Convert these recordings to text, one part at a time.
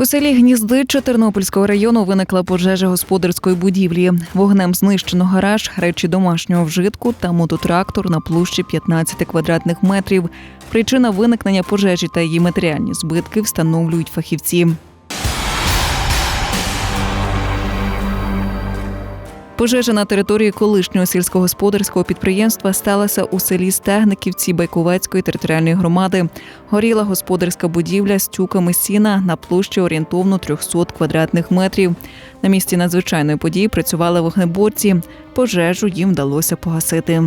У селі Гніздиче Тернопільського району виникла пожежа господарської будівлі. Вогнем знищено гараж, речі домашнього вжитку та мототрактор на площі 15 квадратних метрів. Причина виникнення пожежі та її матеріальні збитки встановлюють фахівці. Пожежа на території колишнього сільськогосподарського підприємства сталася у селі Стегниківці Байковецької територіальної громади. Горіла господарська будівля з тюками сіна на площі орієнтовно 300 квадратних метрів. На місці надзвичайної події працювали вогнеборці. Пожежу їм вдалося погасити.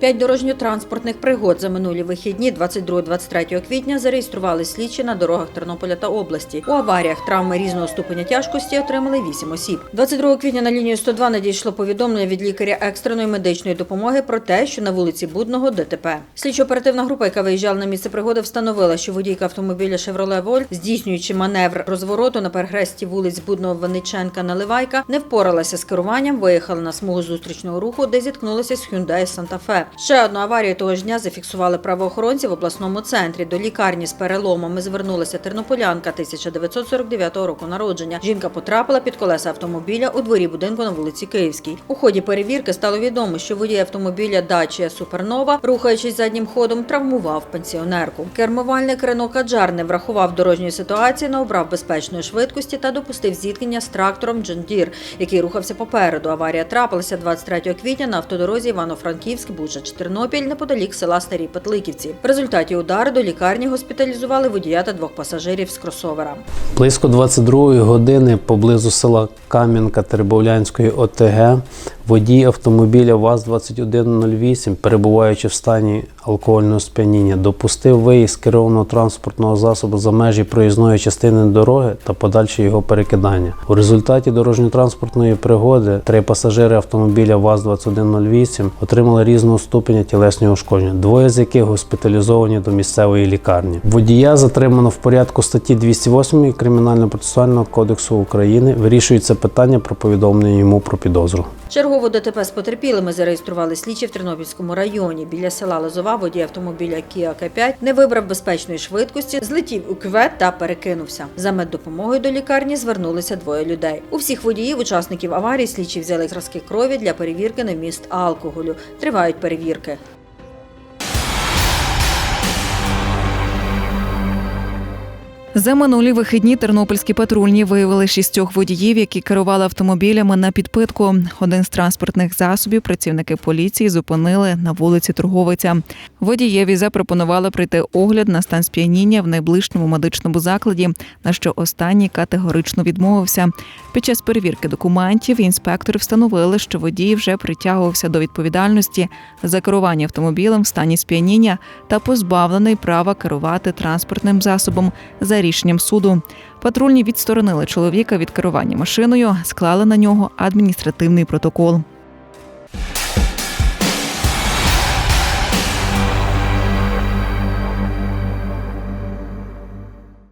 П'ять дорожньо-транспортних пригод за минулі вихідні 22-23 квітня зареєстрували слідчі на дорогах Тернополя та області. У аваріях травми різного ступеня тяжкості отримали 8 осіб. 22 квітня на лінію 102 надійшло повідомлення від лікаря екстреної медичної допомоги про те, що на вулиці Будного ДТП. Слідчо-оперативна група, яка виїжджала на місце пригоди, встановила, що водійка автомобіля Шевроле Воль, здійснюючи маневр розвороту на перехресті вулиць Будного Винниченка Наливайка, не впоралася з керуванням, виїхала на смугу зустрічного руху, де зіткнулася з Hyundai Santa Fe. Ще одну аварію того ж дня зафіксували правоохоронці в обласному центрі. До лікарні з переломами звернулася тернополянка 1949 року народження. Жінка потрапила під колеса автомобіля у дворі будинку на вулиці Київській. У ході перевірки стало відомо, що водій автомобіля Dacia Супернова, рухаючись заднім ходом, травмував пенсіонерку. Кермувальник Рено Каджар не врахував дорожньої ситуації, не обрав безпечної швидкості та допустив зіткнення з трактором Deere, який рухався попереду. Аварія трапилася 23 квітня на автодорозі Івано-Франківськ, Бучач, Тернопіль, неподалік села Старі Петликівці. В результаті удару до лікарні госпіталізували водія та двох пасажирів з кросовера. Близько 22 години поблизу села Кам'янка Теребовлянської ОТГ водій автомобіля ВАЗ-2108, перебуваючи в стані алкогольного сп'яніння, допустив виїзд керованого транспортного засобу за межі проїзної частини дороги та подальше його перекидання. У результаті дорожньо-транспортної пригоди три пасажири автомобіля ВАЗ-2108 отримали різного ступеня тілесного ушкодження, двоє з яких госпіталізовані до місцевої лікарні. Водія затримано в порядку статті 208 Кримінально-процесуального кодексу України. Вирішується питання про повідомлення йому про підозру. Чергову ДТП з потерпілими зареєстрували слідчі в Тернопільському районі. Біля села Лозова водій автомобіля Kia K5 не вибрав безпечної швидкості, злетів у кювет та перекинувся. За меддопомогою до лікарні звернулися двоє людей. У всіх водіїв, учасників аварії, слідчі взяли зразки крові для перевірки на вміст алкоголю. Тривають перевірки. За минулі вихідні тернопільські патрульні виявили шістьох водіїв, які керували автомобілями на підпитку. Один з транспортних засобів працівники поліції зупинили на вулиці Торговиця. Водієві запропонували пройти огляд на стан сп'яніння в найближчому медичному закладі, на що останній категорично відмовився. Під час перевірки документів інспектори встановили, що водій вже притягувався до відповідальності за керування автомобілем в стані сп'яніння та позбавлений права керувати транспортним засобом за рішенням суду. Патрульні відсторонили чоловіка від керування машиною, склали на нього адміністративний протокол.